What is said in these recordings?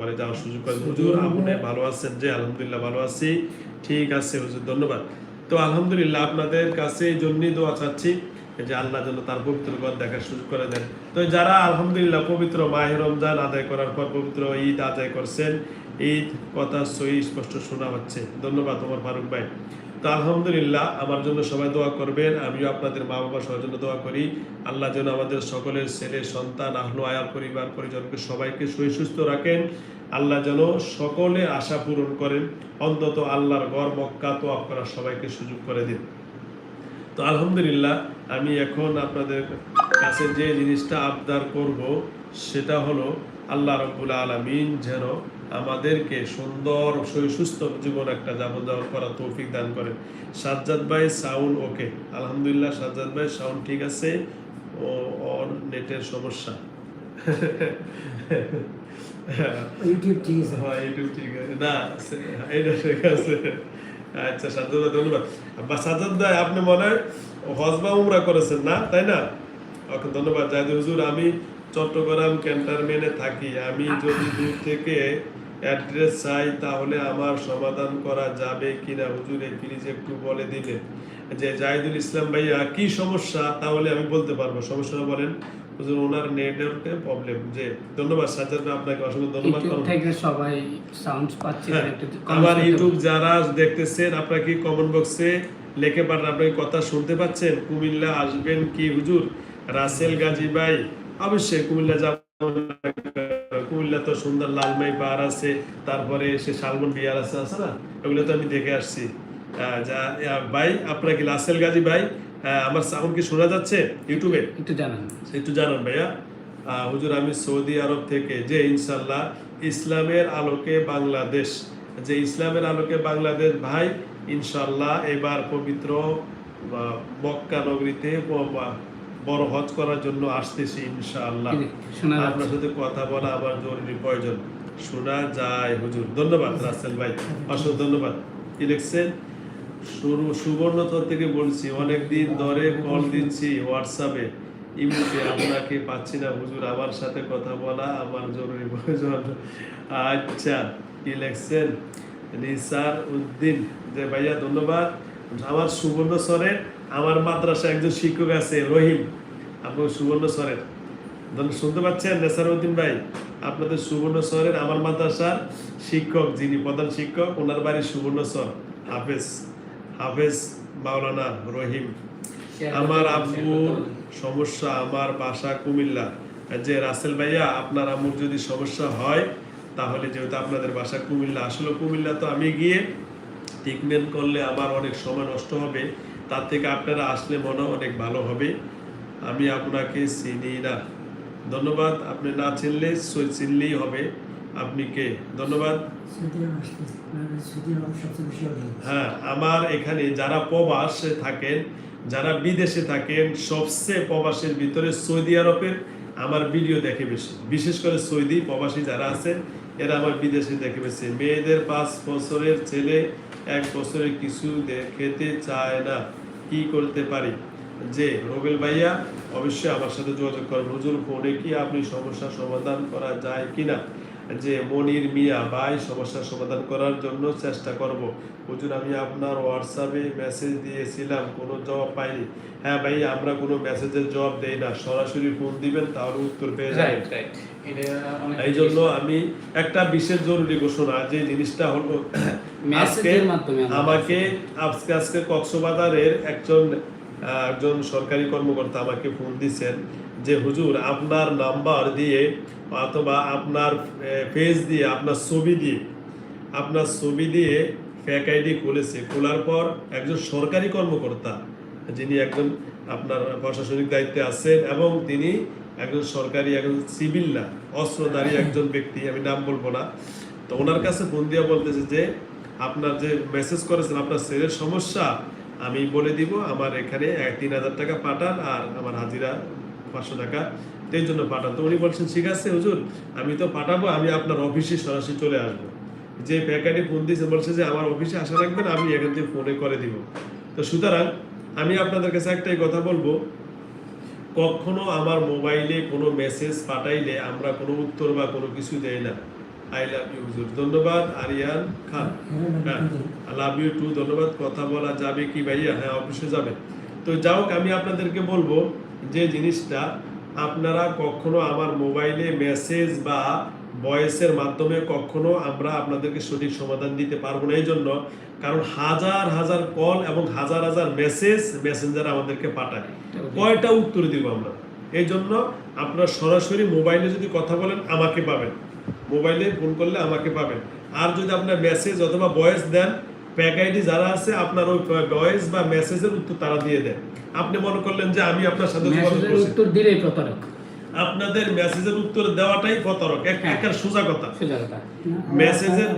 ঘরে যাওয়ার সুযোগ করে হুজুর, আপনি ভালো আছেন যে? আলহামদুলিল্লাহ ভালো আছি। ঠিক আছে হুজুর, ধন্যবাদ। তো আলহামদুলিল্লাহ আপনাদের কাছে এই জন্যই দোয়া চাচ্ছি যে আল্লাহ যেন তার পবিত্র ঘর দেখার সুযোগ করে দেন। তো যারা আলহামদুলিল্লাহ পবিত্র মাহে রমজান আদায় করার পর পবিত্র ঈদ আদায় করছেন, ঈদ কথা সই স্পষ্ট শোনা হচ্ছে। ধন্যবাদ তোমার ফারুক ভাই। তো আলহামদুলিল্লাহ, আমার জন্য সবাই দোয়া করবেন, আমিও আপনাদের মা বাবা সবার জন্য দোয়া করি। আল্লাহ যেন আমাদের সকলের ছেলে, সন্তান, আহলো আয়ার পরিবার, পরিজনকে সবাইকে সুস্থ রাখেন। আল্লাহ যেন সকলে আশা পূরণ করেন, অন্তত আল্লাহর গড় মক্কা তো করার সবাইকে সুযোগ করে দিন। তো আলহামদুলিল্লাহ, আমি এখন আপনাদের কাছে যে জিনিসটা আবদার করব, সেটা হলো আল্লাহ রব্বুল আলমিন যেন আমাদেরকে সুন্দর সুস্থ জীবন একটা যাপন যাপন করার তৌফিক দান করেন। সাজ্জাদ ভাই সাউন্ড ওকে। আলহামদুলিল্লাহ সাজ্জাদ ভাই সাউন্ড ঠিক আছে। ও ওর নেটের সমস্যা। ইউটিউব ঠিক আছে। হ্যাঁ ইউটিউব ঠিক আছে। না এটা ঠিক আছে। আচ্ছা সাজ্জাদ ভাই ধন্যবাদ। বা সাজ্জাদ ভাই আপনি মনে হয় হজ বা উমরা করেছেন না? তাই না? ওকে ধন্যবাদ। হুজুর আমি চট্টগ্রাম ক্যান্টারমেন্টে থাকি। আমি যদি দূর থেকে অ্যাড্রেস চাই তাহলে আমার সমাধান করা যাবে কিনা? হুজুরে প্লিজ একটু বলে দিবেন। যে জাহিদুল ইসলাম ভাইয়া কি সমস্যা? তাহলে আমি বলতে পারব। সমস্যাটা বলেন। হুজুর ওনার নেটওয়ার্কে প্রবলেম যে ধন্যবাদ সাজ্জাদ ভাই আপনাকে অসংখ্য ধন্যবাদ। থেকে সবাই সাউন্ড পাচ্ছে হ্যাঁ, আমার ইউটিউব যারা দেখতেছেন আপনারা কি কমেন্ট বক্সে লিখে পাঠান? আপনি কথা শুনতে পাচ্ছেন? কুমিল্লা আসবেন কি? হুজুর রাসেল গাজী ভাই অবশ্যই কুমিল্লা যাব। কুমিল্লা তো সুন্দর লালমাই পাহাড় আছে তারপরে সে শালবন বিহার আছে আছে না? ওগুলো তো আমি দেখে আসছি। যা ভাই আপনার কি লাসেল গাজী ভাই? আমার সাউন্ড কি শোনা যাচ্ছে ইউটিউবে? একটু জানান। একটু জানান ভাইয়া। হুজুর আমি সৌদি আরব থেকে যে ইনশাল্লাহ ইসলামের আলোকে বাংলাদেশ যে ইসলামের আলোকে বাংলাদেশ ভাই ইনশাল্লাহ এবার পবিত্র মক্কা নগরীতে বড় হজ করার জন্য আসতেছি ইনশাআল্লাহ? আপনার সাথে কথা বলা আমার জরুরি প্রয়োজন। শোনা যায় হুজুর। ধন্যবাদ রাসেল ভাই। অসংখ্য ধন্যবাদ। কি লিখছেন শুরু সুবর্ণতর থেকে বলছি অনেকদিন ধরে কল দিচ্ছি হোয়াটসঅ্যাপে ইমুতে আপনাকে পাচ্ছি না হুজুর। আমার সাথে কথা বলা আমার জরুরি প্রয়োজন। আচ্ছা কি লিখছেন নিসার উদ্দিন। যে ভাইয়া ধন্যবাদ। আমার সুবর্ণ স্বরের আমার মাদ্রাসা একজন শিক্ষক আছে রহিম। আপনার সুবর্ণ স্বরের। ধন্য- শুনতে পাচ্ছেন নেসারউদ্দিন ভাই আপনাদের সুবর্ণ সরের আমার মাদ্রাসার শিক্ষক যিনি প্রধান শিক্ষক ওনার বাড়ি সুবর্ণ সর হাফেজ হাফেজ মাওলানা রহিম। আমার আব্বুর সমস্যা আমার বাসা কুমিল্লা। যে রাসেল ভাইয়া আপনার আম্মুর যদি সমস্যা হয় তাহলে যেহেতু আপনাদের বাসা কুমিল্লা আসলে কুমিল্লা তো আমি গিয়ে ট্রিটমেন্ট করলে আমার অনেক সময় নষ্ট হবে। তার থেকে আপনারা আসলে মনে অনেক ভালো হবে। আমি আপনাকে চিনি না। ধন্যবাদ আপনি না চিনলে সই- চিনলেই হবে। আপনি কে? ধন্যবাদ। মানে হ্যাঁ আমার এখানে যারা প্রবাসে থাকেন যারা বিদেশে থাকেন সবচেয়ে প্রবাসের ভিতরে সৌদি আরবের আমার ভিডিও দেখে বেশি। বিশেষ করে সৌদি প্রবাসী যারা আছে এরা আমার বিদেশে দেখে বেশি। মেয়েদের পাঁচ বছরের ছেলে এক বছরের কিছু খেতে চায় না। কি করতে পারি? যে রবেল ভাইয়া অবশ্যই আমার সাথে যোগাযোগ করেন। হুজুর ফোনে কি আপনি সমস্যার সমাধান করা যায় কি না যে মনির মিয়া ভাই সমস্যার সমাধান করার জন্য চেষ্টা করব। হুজুর আমি আপনার হোয়াটসঅ্যাপে মেসেজ দিয়েছিলাম কোনো জবাব পাইনি। হ্যাঁ ভাই আমরা কোনো মেসেজের জবাব দেই না। সরাসরি ফোন দিবেন তাহলে উত্তর পেয়ে অনেক এই জন্য আমি একটা বিশেষ জরুরি ঘোষণা যে জিনিসটা হলো মেসেজের মাধ্যমে আমাকে আজকে আজকে কক্সবাজারের একজন একজন সরকারি কর্মকর্তা আমাকে ফোন দিচ্ছেন যে হুজুর আপনার নাম্বার দিয়ে অথবা আপনার পেজ দিয়ে আপনার ছবি দিয়ে আপনার ছবি দিয়ে ফেক আইডি খুলেছে। খোলার পর একজন সরকারি কর্মকর্তা যিনি একজন আপনার প্রশাসনিক দায়িত্বে আছেন এবং তিনি একজন সরকারি একজন সিভিল না অস্ত্রধারী একজন ব্যক্তি আমি নাম বলব না। তো ওনার কাছে ফোন দিয়ে বলতেছে যে আপনার যে মেসেজ করেছেন, আপনার ছেলের সমস্যা, আমি বলে দিব, আমার এখানে তিন হাজার টাকা পাঠান আর আমার হাজিরা পাঁচশো টাকা। এই জন্য পাঠান। তো উনি বলছেন, ঠিক আছে, হুজুর, আমি তো পাঠাবো, আমি আপনার অফিসে সরাসরি চলে আসব। যে প্যাকারি ফোন দিয়েছে, বলছে যে, আমার অফিসে আসা রাখবেন আমি এখান থেকে ফোনে করে দিব। তো সুতরাং, আমি আপনাদের কাছে একটাই কথা বলব, কখনো আমার মোবাইলে কোনো মেসেজ পাঠাইলে আমরা কোনো উত্তর বা কোনো কিছু দেই না। আই লাভ ইউ হুজুর। ধন্যবাদ, আরিয়ান খান। হ্যাঁ লাভ ইউ টু, ধন্যবাদ। কথা বলা যাবে কি ভাইয়া? হ্যাঁ অবশ্যই যাবে। তো হোক, আমি আপনাদেরকে বলব যে জিনিসটা আপনারা কখনো আমার মোবাইলে মেসেজ বা ভয়েসের মাধ্যমে কখনো আমরা আপনাদেরকে সঠিক সমাধান দিতে পারব না। এই জন্য কারণ হাজার হাজার কল এবং হাজার হাজার মেসেজ মেসেঞ্জার আমাদেরকে পাঠায়। কয়টা উত্তর দিব আমরা? এই জন্য আপনারা সরাসরি মোবাইলে যদি কথা বলেন, আমাকে পাবেন। মোবাইলে ফোন করলে আমাকে পাবেন। আর যদি আপনার মেসেজ অথবা ভয়েস দেন প্যাক আইডি যারা আছে আপনার ওই ভয়েস বা মেসেজের উত্তর তারা দিয়ে দেন। আপনি মনে করলেন যে আমি আপনার সাথে মেসেজের উত্তর দিলেই প্রতারক। আপনাদের মেসেজের উত্তর দেওয়াটাই প্রতারক। এক। একটা সোজা কথা মেসেজের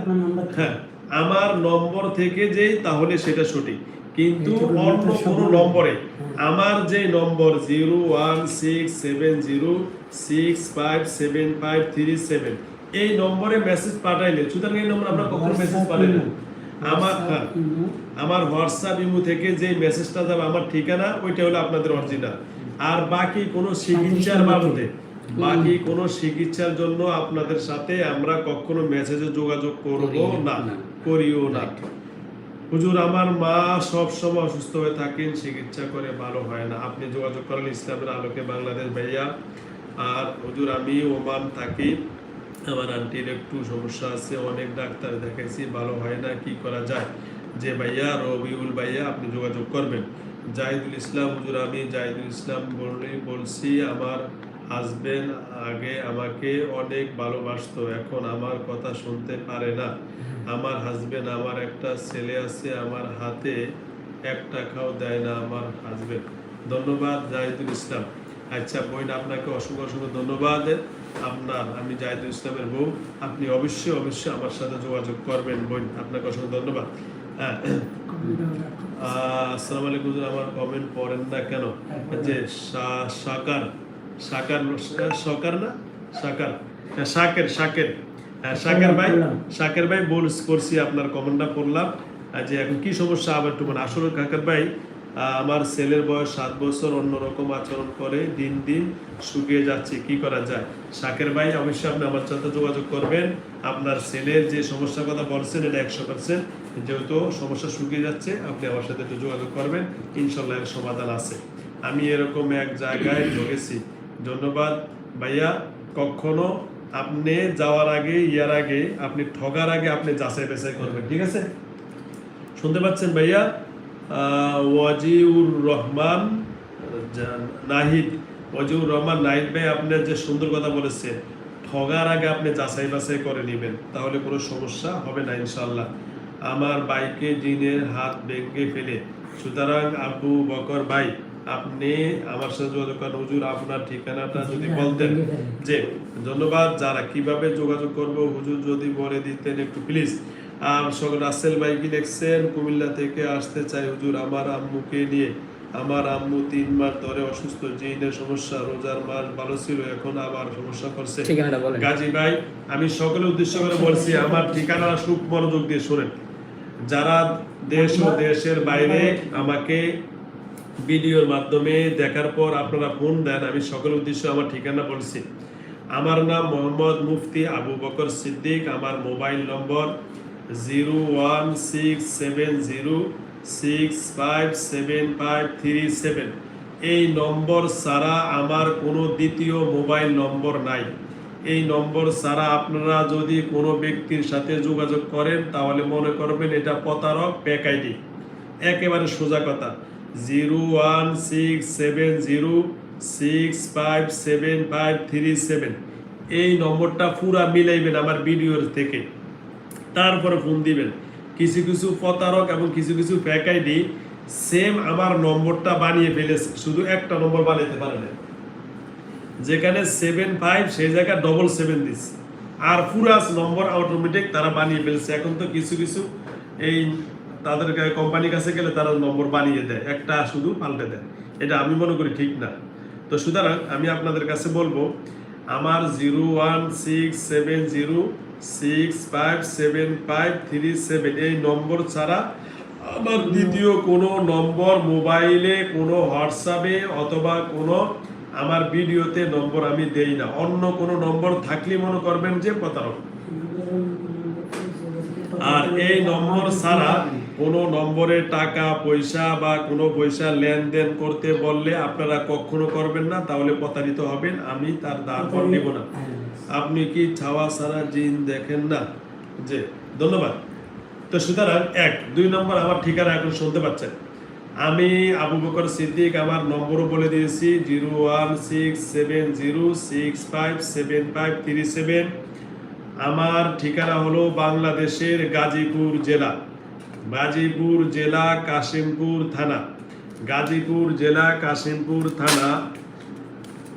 হ্যাঁ আমার নম্বর থেকে যেই তাহলে সেটা সঠিক। কিন্তু অন্য কোনো নম্বরে। আমার যে নম্বর zero one six seven zero six five seven five three seven. এই নম্বরে মেসেজ পাঠাইলে সুতরাং এই নম্বর আমরা কখনো মেসেজ পাঠাই না। আমার হ্যাঁ আমার হোয়াটসঅ্যাপ ইমো থেকে যে মেসেজটা যাবে আমার ঠিকানা ওইটা হলো আপনাদের অরিজিনাল আর বাকি কোনো চিকিৎসার বাবদে বাকি কোনো চিকিৎসার জন্য আপনাদের সাথে আমরা কখনো মেসেজে যোগাযোগ করব না। না। করিও না। হুজুর আমার মা সব সময় অসুস্থ হয়ে থাকেন চিকিৎসা করে ভালো হয় না। আপনি যোগাযোগ করেন ইসলামের আলোকে বাংলাদেশ ভাইয়া। আর হুজুর আমি ওমান থাকি। আমার আন্টির একটু সমস্যা আছে, অনেক ডাক্তার দেখাইছি, ভালো হয় না, কি করা যায়? যে ভাইয়া, রবিউল ভাইয়া, আপনি যোগাযোগ করবেন। জাহিদুল ইসলাম, হুজুর, আমি জাহিদুল ইসলাম বলে বলছি, আমার হাজবেন্ড আগে আমাকে অনেক ভালোবাসতো, এখন আমার কথা শুনতে পারে না। আমার হাজবেন্ড আমার একটা ছেলে আছে, আমার হাতে এক টাকাও দেয় না আমার হাজবেন্ড ধন্যবাদ, জাহিদুল ইসলাম। আচ্ছা বোন, আপনাকে অসংখ্য অসংখ্য ধন্যবাদ। আপনার আমি জাহিদুল ইসলামের বউ আপনি অবশ্যই অবশ্যই আমার সাথে যোগাযোগ করবেন বোন। আপনাকে অসংখ্য ধন্যবাদ। হ্যাঁ। আসসালামু আলাইকুম আমার কমেন্ট পড়েন না কেন? যে সা- সাকার সাকার সকার না? সাকার হ্যাঁ, শাকের শাকের। হ্যাঁ, শাকের ভাই। শাকের ভাই বল করছি আপনার কমেন্টটা পড়লাম যে এখন কি সমস্যা আবার একটু মানে আসলে কাকের ভাই আমার ছেলের বয়স সাত বছর, অন্যরকম আচরণ করে, দিন দিন শুকিয়ে যাচ্ছে, কি করা যায়? শাকের ভাই অবশ্যই আপনি আমার সাথে যোগাযোগ করবেন। আপনার ছেলের যে সমস্যার কথা বলছেন, এটা একশো পার্সেন্ট যেহেতু সমস্যা শুকিয়ে যাচ্ছে, আপনি আমার সাথে একটু যোগাযোগ করবেন। ইনশাল্লাহ এর সমাধান আছে। আমি এরকম এক জায়গায় ঢুকেছি ধন্যবাদ। ভাইয়া, কখনো আপনি যাওয়ার আগে, ইয়ার আগে, আপনি ঠগার আগে আপনি যাচাই বাছাই করবেন, ঠিক আছে? শুনতে পাচ্ছেন ভাইয়া? ওয়াজিউর রহমান নাহিদ ওয়াজিউর রহমান নাহিদ ভাই আপনার যে সুন্দর কথা বলেছেন ঠগার আগে আপনি যাচাই বাছাই করে নেবেন তাহলে কোনো সমস্যা হবে না ইনশাল্লাহ আমার বাইকে জিনের হাত ভেঙে ফেলে। সুতরাং আবু বকর ভাই আপনি আমার সাথে যোগাযোগ করেন। হুজুর আপনার ঠিকানাটা যদি বলতেন। যে ধন্যবাদ। যারা কীভাবে যোগাযোগ করব হুজুর যদি বলে দিতেন একটু প্লিজ রাসেল ভাই কি লিখছেন কুমিল্লা থেকে আসতে চাই হুজুর আমার আম্মুকে নিয়ে। আমার আম্মু তিন মাস ধরে অসুস্থ জিনের সমস্যা রোজার মাস ভালো ছিল এখন আবার সমস্যা করছে। গাজী ভাই আমি সকলের উদ্দেশ্য করে বলছি আমার ঠিকানা সুখ মনোযোগ দিয়ে শোনেন। যারা দেশ ও দেশের বাইরে আমাকে ভিডিওর মাধ্যমে দেখার পর আপনারা ফোন দেন আমি সকলের উদ্দেশ্যে আমার ঠিকানা বলছি। আমার নাম মোহাম্মদ মুফতি আবু বকর সিদ্দিক আমার মোবাইল নম্বর zero one six seven zero six five seven five three seven এই নম্বর ছাড়া আমার কোনো দ্বিতীয় মোবাইল নম্বর নাই। এই নম্বর ছাড়া আপনারা যদি কোনো ব্যক্তির সাথে যোগাযোগ করেন, তাহলে মনে করবেন এটা প্রতারক প্যাক আইডি। একেবারে সোজা কথা। Zero one six seven zero six five seven five three seven এই নম্বরটা পুরা মিলাইবেন আমার ভিডিওর থেকে। তারপরে ফোন দিবেন। কিছু কিছু প্রতারক এবং কিছু কিছু ফ্যাক আইডি সেম আমার নম্বরটা বানিয়ে ফেলেছে। শুধু একটা নম্বর বানাইতে পারে না যেখানে সেভেন ফাইভ সেই জায়গায় ডবল সেভেন দিস আর পুরাস নম্বর অটোমেটিক তারা বানিয়ে ফেলছে। এখন তো কিছু কিছু এই তাদের কোম্পানির কাছে গেলে তারা নম্বর বানিয়ে দেয়। একটা শুধু পাল্টে দেয়। এটা আমি মনে করি ঠিক না। তো সুতরাং আমি আপনাদের কাছে বলব, আমার zero one six seven zero six five seven five three seven এই নম্বর ছাড়া আমার দ্বিতীয় কোনো নম্বর মোবাইলে, কোনো হোয়াটসঅ্যাপে অথবা কোনো আমার ভিডিওতে নম্বর আমি দেই না। অন্য কোনো নম্বর থাকলে মনে করবেন যে প্রতারক। আর এই নম্বর ছাড়া কোনো নম্বরে টাকা, পয়সা বা কোনো পয়সা লেনদেন করতে বললে আপনারা কখনো করবেন না, তাহলে প্রতারিত হবেন, আমি তার দাঁড় নিব না। আপনি কি ছাওয়া সারা জিন দেখেন না? যে ধন্যবাদ। তো সুতরাং, এক, দুই নম্বর আমার ঠিকানা এখন শুনতে পাচ্ছেন। আমি আবু বকর সিদ্দিক, আমার নম্বরও বলে দিয়েছি, zero one six seven zero six five seven five three seven. আমার ঠিকানা হলো বাংলাদেশের গাজীপুর জেলা। গাজীপুর জেলা কাশিমপুর থানা। গাজীপুর জেলা কাশিমপুর থানা,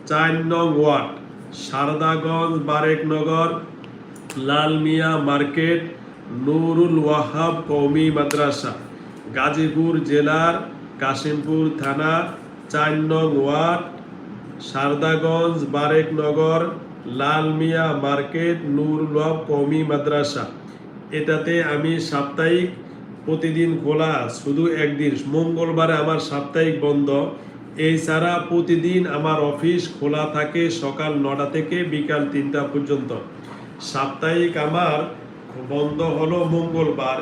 চার নং ওয়ার্ড, সারদাগঞ্জ বারেকনগর লাল মিয়া মার্কেট, নুরুল ওয়াহাব কৌমি মাদ্রাসা। গাজীপুর জেলার কাশিমপুর থানা, চার নং ওয়ার্ড, সারদাগঞ্জ বারেকনগর লাল মিয়া মার্কেট, নুরুল ওয়াহাব কৌমি মাদ্রাসা। এটাতে আমি সাপ্তাহিক প্রতিদিন খোলা, শুধু একদিন মঙ্গলবারে আমার সাপ্তাহিক বন্ধ। এই ছাড়া প্রতিদিন আমার অফিস খোলা থাকে সকাল নটা থেকে বিকাল তিনটা পর্যন্ত। সাপ্তাহিক আমার বন্ধ হলো মঙ্গলবার।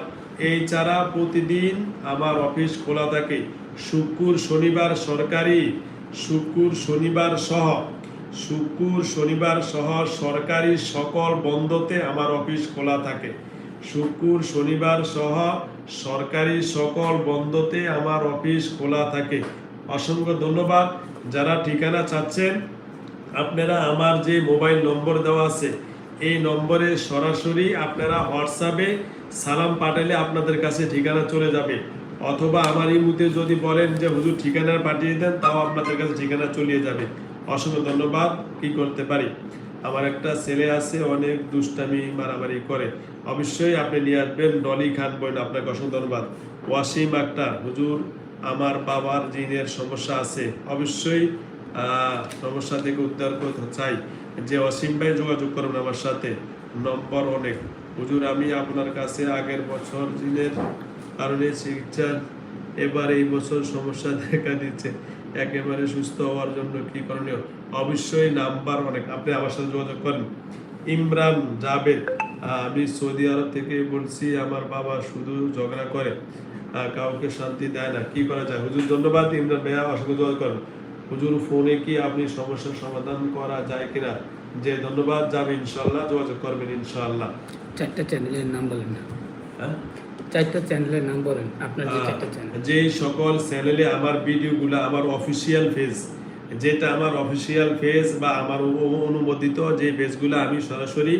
এই ছাড়া প্রতিদিন আমার অফিস খোলা থাকে। শুক্র, শনিবার সরকারি, শুক্র, শনিবার সহ। শুক্র, শনিবার সহ সরকারি সকল বন্ধতে আমার অফিস খোলা থাকে। শুক্র, শনিবার সহ সরকারি সকল বন্ধতে আমার অফিস খোলা থাকে। অসংখ্য ধন্যবাদ। যারা ঠিকানা চাচ্ছেন, আপনারা আমার যে মোবাইল নম্বর দেওয়া আছে, এই নম্বরে সরাসরি আপনারা হোয়াটসঅ্যাপে সালাম পাঠালে আপনাদের কাছে ঠিকানা চলে যাবে। অথবা আমার ইমুতে যদি বলেন যে, হুজুর, ঠিকানা পাঠিয়ে দেন, তাও আপনাদের কাছে ঠিকানা চলিয়ে যাবে। অসংখ্য ধন্যবাদ। কি করতে পারি? আমার একটা ছেলে আছে, অনেক দুষ্টামি, মারামারি করে। অবশ্যই আপনি নিয়ে আসবেন। ডলি খান বোন, আপনাকে অসংখ্য ধন্যবাদ। ওয়াসিম আক্তার, হুজুর, আমার বাবার জিনের সমস্যা আছে। অবশ্যই সমস্যা থেকে উদ্ধার করতে চাই। যে অসীম ভাই যোগাযোগ করবেন আমার সাথে। নম্বর অনেক। হুজুর, আমি আপনার কাছে আগের বছর জিনের কারণে চিকিৎসা, এবার এই বছর সমস্যা দেখা দিচ্ছে। একেবারে সুস্থ হওয়ার জন্য কি করণীয়? অবশ্যই নাম্বার অনেক। আপনি আমার সাথে যোগাযোগ করেন। ইমরান জাবেদ আমি সৌদি আরব থেকে বলছি আমার বাবা শুধু ঝগড়া করে কাউকে শান্তি দেয় না। কি করা যায়? হুজুর ধন্যবাদ। ইমরান ভাইয়া অসংখ্য যোগাযোগ করেন। হুজুর ফোনে কি আপনি সমস্যার সমাধান করা যায় কিনা? যে ধন্যবাদ যাবে ইনশাল্লাহ যোগাযোগ করবেন ইনশাল্লাহ চারটা চ্যানেলের নাম বলেন না। হ্যাঁ? চারটা চ্যানেলের নাম বলেন আপনার যে চারটা চ্যানেল যেই সকল চ্যানেলে আমার ভিডিওগুলো আমার অফিসিয়াল পেজ যেটা আমার অফিসিয়াল পেজ বা আমার অনুমোদিত যে পেজগুলো আমি সরাসরি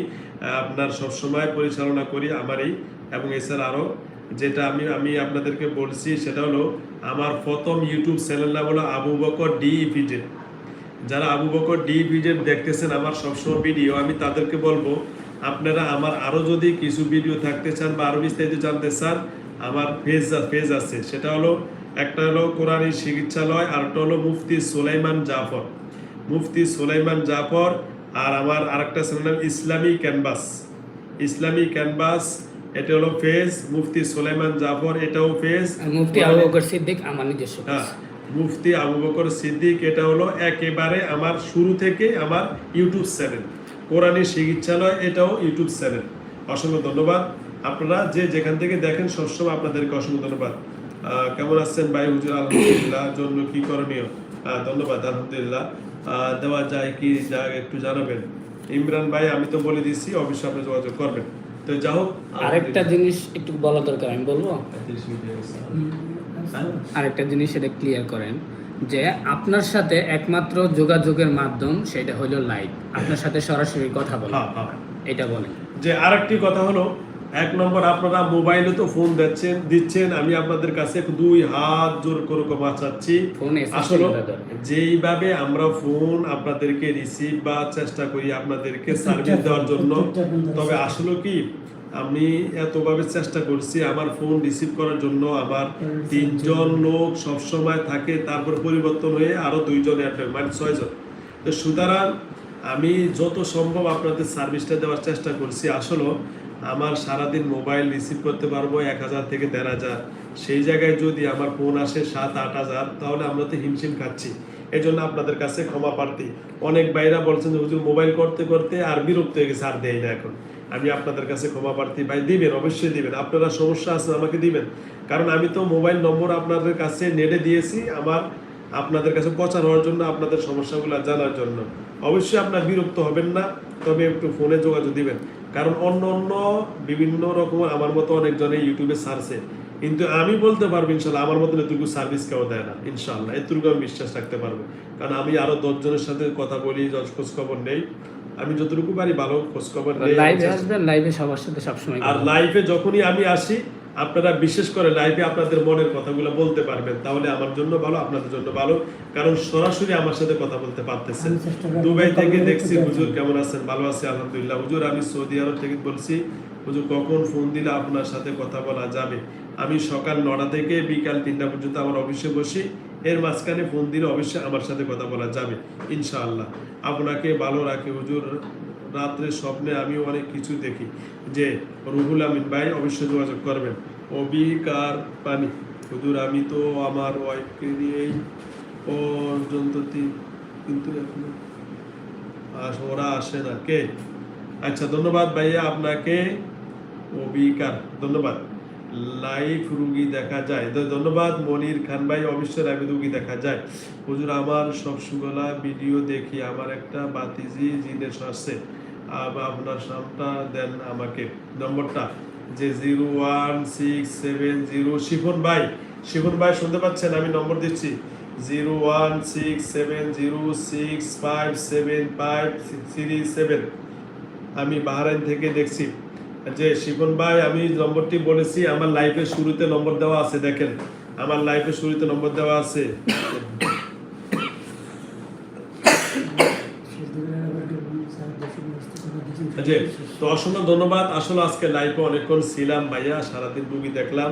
আপনার সবসময় পরিচালনা করি আমারই এবং এছাড়া আরও যেটা আমি আমি আপনাদেরকে বলছি সেটা হলো আমার প্রথম ইউটিউব চ্যানেল নাম হলো আবু বকর ডি ইপিজেড যারা আবু বকর ডি দেখতেছেন আমার সবসময় ভিডিও আমি তাদেরকে বলব আপনারা আমার আরও যদি কিছু ভিডিও থাকতে চান বা আরও বিস্তারিত জানতে চান আমার পেজ পেজ আছে। সেটা হলো একটা হলো কোরআনী চিকিৎসালয় আর একটা হলো মুফতি সুলাইমান জাফর। মুফতি সুলাইমান জাফর আর আমার আরেকটা চ্যানেল নাম ইসলামী ক্যানভাস। ইসলামী ক্যানভাস এটা হলো ফেজ মুফতি সুলাইমান জাফর এটাও ফেজ মুফতি আবু বকর সিদ্দিক আমার নিজস্ব হ্যাঁ মুফতি আবু বকর সিদ্দিক এটা হলো একেবারে আমার শুরু থেকে আমার ইউটিউব চ্যানেল কোরআনী চিকিৎসালয় এটাও ইউটিউব চ্যানেল। অসংখ্য ধন্যবাদ। আপনারা যে যেখান থেকে দেখেন সবসময় আপনাদেরকে অসংখ্য ধন্যবাদ। কেমন আছেন ভাই? হুজুর আলহামদুলিল্লাহ। জন্য কি করণীয়? ধন্যবাদ আলহামদুলিল্লাহ। দেওয়া যায় কি যা একটু জানাবেন। ইমরান ভাই আমি তো বলে দিচ্ছি অবশ্যই আপনি যোগাযোগ করবেন। তো যা হোক আরেকটা জিনিস একটু বলা দরকার আমি বলব? আরেকটা জিনিস এটা ক্লিয়ার করেন। যে আপনার সাথে একমাত্র যোগাযোগের মাধ্যম সেটা হলো লাইভ আপনার সাথে সরাসরি কথা বলা। হ্যাঁ হ্যাঁ। এটা বলেন। যে আরেকটি কথা হলো এক নম্বর আপনারা মোবাইলে তো ফোন দিচ্ছেন দিচ্ছেন আমি আপনাদের কাছে দুই হাত জোর করে ক্ষমা চাচ্ছি ফোন আসলে যেইভাবে আমরা ফোন আপনাদেরকে রিসিভ বা চেষ্টা করি আপনাদেরকে সার্ভিস দেওয়ার জন্য তবে আসলে কি আমি এতভাবে চেষ্টা করছি আমার ফোন রিসিভ করার জন্য। আমার তিনজন লোক সবসময় থাকে তারপর পরিবর্তন হয়ে আরও দুইজন হয়, মানে ছয়জন। তো সুতরাং আমি যত সম্ভব আপনাদের সার্ভিসটা দেওয়ার চেষ্টা করছি। আসলে আমার সারাদিন মোবাইল রিসিভ করতে পারব এক হাজার থেকে দেড় হাজার। সেই জায়গায় যদি আমার ফোন আসে সাত আট হাজার তাহলে আমরা তো হিমশিম খাচ্ছি। এই জন্য আপনাদের কাছে ক্ষমা প্রার্থী। অনেক বাইরা বলছেন যে হুজুর মোবাইল করতে করতে আর বিরক্ত হয়ে গেছে আর দেয় না এখন। আমি আপনাদের কাছে ক্ষমা প্রার্থী। ভাই, দিবেন, অবশ্যই দিবেন। আপনারা সমস্যা আছে, আমাকে দিবেন। কারণ আমি তো মোবাইল নম্বর আপনাদের কাছে নেটে দিয়েছি, আমার আপনাদের কাছে প্রচার হওয়ার জন্য, আপনাদের সমস্যাগুলো জানার জন্য। অবশ্যই আপনার বিরক্ত হবেন না, তবে একটু ফোনে যোগাযোগ দিবেন। কারণ অন্য অন্য বিভিন্ন রকম আমার মতো অনেকজনে ইউটিউবে সারছে। কিন্তু আমি বলতে পারব, ইনশাল্লাহ, আমার মতন এতটুকু সার্ভিস কেউ দেয় না, ইনশাল্লাহ। এতটুকু আমি বিশ্বাস রাখতে পারব। কারণ আমি আরও দশজনের সাথে কথা বলি খোঁজ খবর নেই। আমি যতটুকু পারি ভালো খোঁজ খবর লাইভে আসবেন লাইভে সবার সাথে সবসময় আর লাইফে যখনই আমি আসি আপনারা বিশেষ করে লাইভে আপনাদের মনের কথাগুলো বলতে পারবেন। তাহলে আমার জন্য ভালো আপনাদের জন্য ভালো। কারণ সরাসরি আমার সাথে কথা বলতে পারতেছেন। দুবাই থেকে দেখছি হুজুর কেমন আছেন? ভালো আছে আলহামদুলিল্লাহ। হুজুর আমি সৌদি আরব থেকে বলছি হুজুর কখন ফোন দিলে আপনার সাথে কথা বলা যাবে? আমি সকাল নটা থেকে বিকাল তিনটা পর্যন্ত আমার অফিসে বসি। এর মাঝখানে ফোন দিলে অবশ্যই আমার সাথে কথা বলা যাবে, ইনশাআল্লাহ। আপনাকে ভালো রাখে, হুজুর। রাত্রে স্বপ্নে আমি অনেক কিছু দেখি যে, রুহুল আমিন ভাই অবশ্যই যোগাযোগ করবেন। অবিকার পানি হুজুর, আমি তো আমার ওয়াইফকে নিয়েই তি- কিন্তু এখনও ওরা আসে না। কে? আচ্ছা ধন্যবাদ ভাইয়া আপনাকে। অবিকার। ধন্যবাদ। লাইভ রুগী দেখা যায়। ধন্যবাদ, মনির খান ভাই, অবশ্যই লাইভ রুগী দেখা যায়। হুজুর, আমার সবসময় ভিডিও দেখি, আমার একটা বাতিজি আছে আব- আপনার নামটা দেন আমাকে। নম্বরটা, যে zero one six seven zero. Shifon ভাই শিফন ভাই শুনতে পাচ্ছেন, আমি নম্বর দিচ্ছি। Zero one six seven zero six five seven five three seven. আমি বাহারাইন থেকে দেখছি। যে শিবন ভাই, আমি নম্বরটি বলেছি, আমার লাইফের শুরুতে নম্বর দেওয়া আছে, দেখেন। আমার লাইফের শুরুতে নম্বর দেওয়া আছে। যে তো অসংখ্য ধন্যবাদ। আসলে আজকে লাইফে অনেকক্ষণ ছিলাম ভাইয়া, সারাদিন রুগী দেখলাম।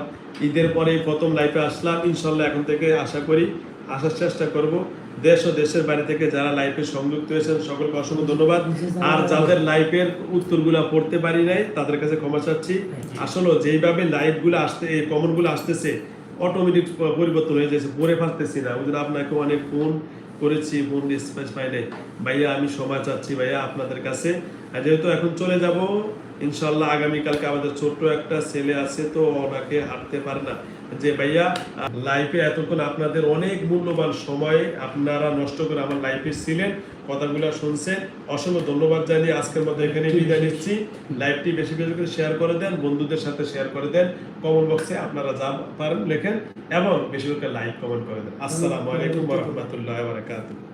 ঈদের পরে প্রথম লাইফে আসলাম। ইনশাল্লাহ এখন থেকে আশা করি, আসার চেষ্টা করব। দেশ ও দেশের বাইরে থেকে যারা লাইফে সংযুক্ত হয়েছেন, সকলকে অসংখ্য ধন্যবাদ। আর যাদের লাইফের উত্তরগুলো পড়তে পারি নাই, তাদের কাছে ক্ষমা চাচ্ছি। আসলে যেইভাবে লাইভগুলো আসতে, এই কমনগুলো আসতেছে অটোমেটিক পরিবর্তন হয়ে যাচ্ছে, পড়ে পারতেছি না। ওই আপনাকে অনেক ফোন করেছি ফোন রেসপন্স পাই নাই। ভাইয়া, আমি সময় চাচ্ছি ভাইয়া আপনাদের কাছে। যেহেতু এখন চলে যাব ইনশাল্লাহ আগামীকালকে আমাদের ছোট্ট একটা ছেলে আছে তো, ওনাকে হাঁটতে পারে না। যে ভাইয়া লাইফে এতক্ষণ আপনাদের অনেক মূল্যবান সময় আপনারা নষ্ট করে আমার লাইফে ছিলেন কথাগুলো শুনছেন। অসংখ্য ধন্যবাদ জানিয়ে আজকের মতো এখানে বিদায় নিচ্ছি। লাইভটি বেশি বেশি করে শেয়ার করে দেন বন্ধুদের সাথে শেয়ার করে দেন। কমেন্ট বক্সে আপনারা যা পারেন লেখেন এবং বেশি করে লাইক কমেন্ট করে দেন। আসসালামু আলাইকুম রহমতুল্লাহ বারাকাতুহু।